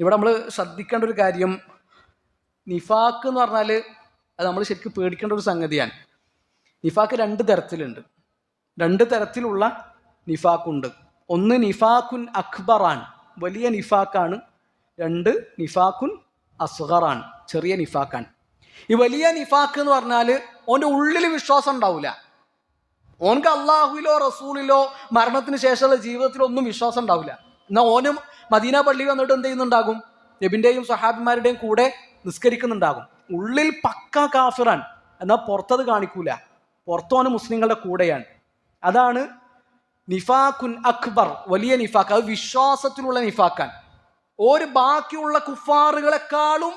ഇവിടെ നമ്മൾ ശ്രദ്ധിക്കേണ്ട ഒരു കാര്യം നിഫാക്ക് എന്ന് പറഞ്ഞാൽ അത് നമ്മൾ ശരിക്കും പേടിക്കേണ്ട ഒരു സംഗതിയാണ്. നിഫാക്ക് രണ്ട് തരത്തിലുണ്ട്. രണ്ട് തരത്തിലുള്ള നിഫാക്കുണ്ട്. ഒന്ന് നിഫാക്കുൻ അക്ബറാൻ വലിയ നിഫാക്കാണ്. രണ്ട് നിഫാക്കുൻ അസ്ഗറാൻ ചെറിയ നിഫാക്കാണ്. ഈ വലിയ നിഫാക്ക് എന്ന് പറഞ്ഞാൽ ഓന്റെ ഉള്ളിൽ വിശ്വാസം ഉണ്ടാവില്ല ഓൻക്ക് അള്ളാഹുവിലോ റസൂലിലോ മരണത്തിന് ശേഷമുള്ള ജീവിതത്തിലോ ഒന്നും വിശ്വാസം ഉണ്ടാവില്ല എന്നാൽ ഓനും മദീന പള്ളി വന്നിട്ട് എന്ത് ചെയ്യുന്നുണ്ടാകും? നബിന്റെയും സഹാബിമാരുടെയും കൂടെ നിസ്കരിക്കുന്നുണ്ടാകും. ഉള്ളിൽ പക്ക കാഫിറാൻ. എന്നാൽ പുറത്തത് കാണിക്കൂല. പുറത്തോന് മുസ്ലിങ്ങളുടെ കൂടെയാണ്. അതാണ് നിഫാഖുൻ അക്ബർ വലിയ നിഫാഖ്. അത് വിശ്വാസത്തിലുള്ള നിഫാക്കാൻ ഒരു ബാക്കിയുള്ള കുഫാറുകളെക്കാളും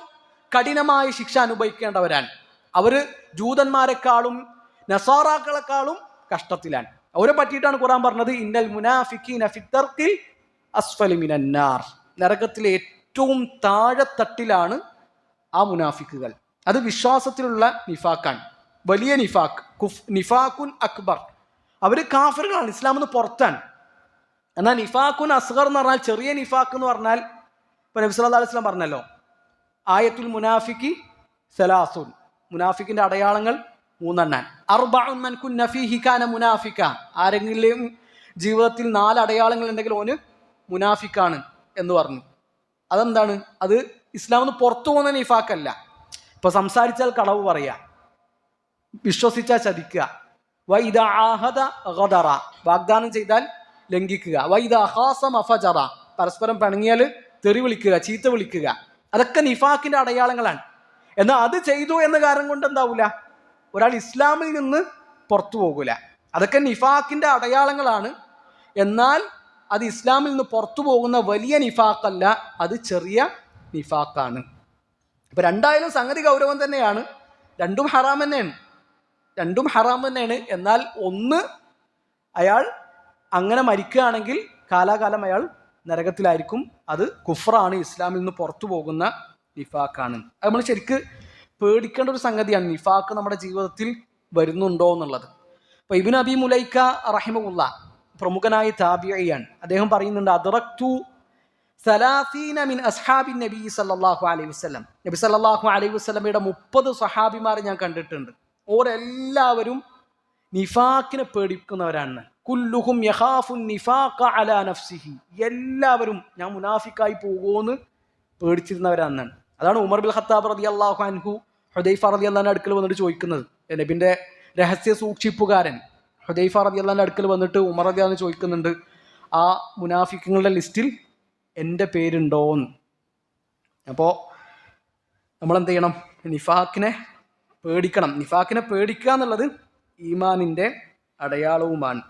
കഠിനമായ ശിക്ഷ അനുഭവിക്കേണ്ടവരാണ്. അവർ ജൂതന്മാരെക്കാളും നസാറാക്കളെക്കാളും കഷ്ടത്തിലാണ്. അവരെ പറ്റിയിട്ടാണ് ഖുറാൻ പറഞ്ഞത് ഇന്നൽ മുനാഫിക്കീന ഫിത്തർക്കിൽ അസ്ഫലി മിനന്നാർ. നരകത്തിലെ ഏറ്റവും താഴെത്തട്ടിലാണ് ആ മുനാഫിക്കുകൾ. അത് വിശ്വാസത്തിലുള്ള നിഫാക്കാണ് വലിയ നിഫാഖ് കുഫ് നിഫാഖുൻ അക്ബർ. അവർ കാഫറുകളാണ് ഇസ്ലാമെന്ന് പുറത്താണ്. എന്നാൽ നിഫാഖുൻ അസ്ഗർ എന്ന് പറഞ്ഞാൽ ചെറിയ നിഫാഖ് എന്ന് പറഞ്ഞാൽ ഇപ്പൊ നബി അലൈഹി വസല്ലം പറഞ്ഞല്ലോ ആയത്തുൽ മുനാഫിക്ക് സലാസുൻ. മുനാഫിക്കിന്റെ അടയാളങ്ങൾ മൂന്നെണ്ണാൻ. അർബഉൻ മൻ കുന്ന ഫീഹി കാന മുനാഫിക ആരെങ്കിലും ജീവിതത്തിൽ നാല് അടയാളങ്ങൾ ഉണ്ടെങ്കിൽ ഓന് മുനാഫിക്കാണ് എന്ന് പറഞ്ഞു. അതെന്താണ്? അത് ഇസ്ലാമിന്ന് പുറത്തു പോകുന്ന നിഫാക്കല്ല. ഇപ്പൊ സംസാരിച്ചാൽ കളവ് പറയാ. വിശ്വസിച്ചാൽ ചതിക്കുക. വൈദ ആഹദ വാഗ്ദാനം ചെയ്താൽ ലംഘിക്കുക. വൈദ അഫജറ പരസ്പരം പിണങ്ങിയാൽ തെറി വിളിക്കുക ചീത്ത വിളിക്കുക. അതൊക്കെ നിഫാക്കിന്റെ അടയാളങ്ങളാണ്. എന്നാൽ അത് ചെയ്തു എന്ന കാരണം കൊണ്ട് എന്താവൂല? ഒരാൾ ഇസ്ലാമിൽ നിന്ന് പുറത്തു പോകൂല. അതൊക്കെ നിഫാക്കിന്റെ അടയാളങ്ങളാണ്. എന്നാൽ അത് ഇസ്ലാമിൽ നിന്ന് പുറത്തു പോകുന്ന വലിയ നിഫാക്കല്ല അത് ചെറിയ നിഫാക്കാണ് ഇപ്പം രണ്ടായാലും സംഗതി ഗൗരവം തന്നെയാണ്. രണ്ടും ഹറാം തന്നെയാണ്. രണ്ടും ഹറാം തന്നെയാണ്. എന്നാൽ ഒന്ന് അയാൾ അങ്ങനെ മരിക്കുകയാണെങ്കിൽ കാലാകാലം അയാൾ നരകത്തിലായിരിക്കും. അത് കുഫറാണ് ഇസ്ലാമിൽ നിന്ന് പുറത്തു പോകുന്ന നിഫാക്കാണ് അത് നമ്മൾ ശരിക്ക് പേടിക്കേണ്ട ഒരു സംഗതിയാണ്. നിഫാക്ക് നമ്മുടെ ജീവിതത്തിൽ വരുന്നുണ്ടോ എന്നുള്ളത്. അപ്പോൾ ഇബിൻ അബി മുലൈക്ക റഹിമുല്ല പ്രമുഖനായ താബിയാണ് അദ്ദേഹം പറയുന്നുണ്ട് അദറക്തു സലാസീന മിൻ അസ്ഹാബി നബി സല്ലാഹു അലൈഹി വസ്ലം നബി സല്ലാഹു അലൈഹി വസല്ലമയുടെ മുപ്പത് സഹാബിമാരെ ഞാൻ കണ്ടിട്ടുണ്ട്. ഓരെല്ലാവരും നിഫാക്കിനെ പേടിക്കുന്നവരാണ് കുല്ലുഹും യഹാഫുൻ നിഫാഖ അലാ നഫ്സിഹി. എല്ലാവരും ഞാൻ മുനാഫിക്കായി പോകുമെന്ന് പേടിച്ചിരുന്നവരാണ്. അതാണ് ഉമർ ബിൽ ഖത്താബ് റതി അള്ളാഹു അൻഹു ഹുദൈഫ റതി അള്ളഹാന്റെ അടുക്കൽ വന്നിട്ട് ചോദിക്കുന്നത്. നബിന്റെ രഹസ്യ സൂക്ഷിപ്പുകാരൻ. ഹുദൈഫ റതിയല്ലാന്റെ അടുക്കൽ വന്നിട്ട് ഉമർ റതിയാന്ന് ചോദിക്കുന്നുണ്ട് ആ മുനാഫിക്കങ്ങളുടെ ലിസ്റ്റിൽ എന്റെ പേരുണ്ടോന്ന് അപ്പോൾ നമ്മൾ എന്ത് ചെയ്യണം? നിഫാക്കിനെ പേടിക്കണം. നിഫാക്കിനെ പേടിക്കുക എന്നുള്ളത് ഈമാനിന്റെ അടയാളവുമാണ്.